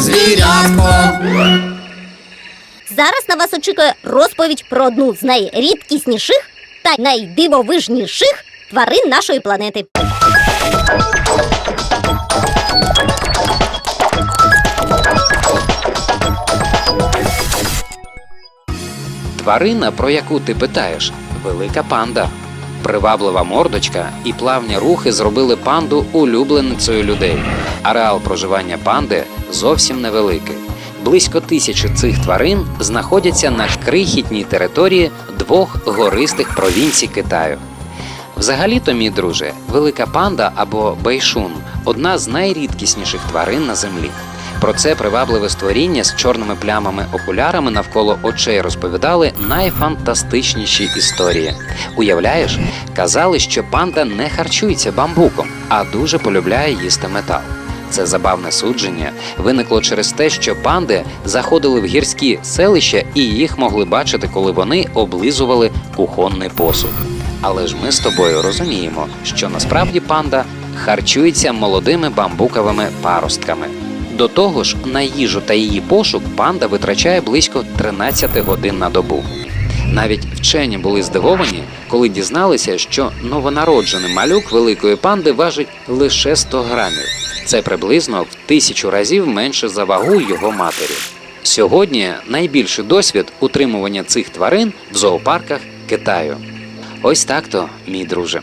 звірятко. Зараз на вас очікує розповідь про одну з найрідкісніших та найдивовижніших тварин нашої планети. Тварина, про яку ти питаєш, велика панда. Приваблива мордочка і плавні рухи зробили панду улюбленицею людей. Ареал проживання панди зовсім невеликий. Близько тисячі цих тварин знаходяться на крихітній території двох гористих провінцій Китаю. Взагалі-то, мій друже, велика панда або бейшун одна з найрідкісніших тварин на землі. Про це привабливе створіння з чорними плямами окулярами навколо очей розповідали найфантастичніші історії. Уявляєш, казали, що панда не харчується бамбуком, а дуже полюбляє їсти метал. Це забавне судження виникло через те, що панди заходили в гірські селища і їх могли бачити, коли вони облизували кухонний посуд. Але ж ми з тобою розуміємо, що насправді панда харчується молодими бамбуковими паростками. До того ж, на їжу та її пошук панда витрачає близько 13 годин на добу. Навіть вчені були здивовані, коли дізналися, що новонароджений малюк великої панди важить лише 100 грамів. Це приблизно в тисячу разів менше за вагу його матері. Сьогодні найбільший досвід утримування цих тварин в зоопарках Китаю. Ось так то, мій друже.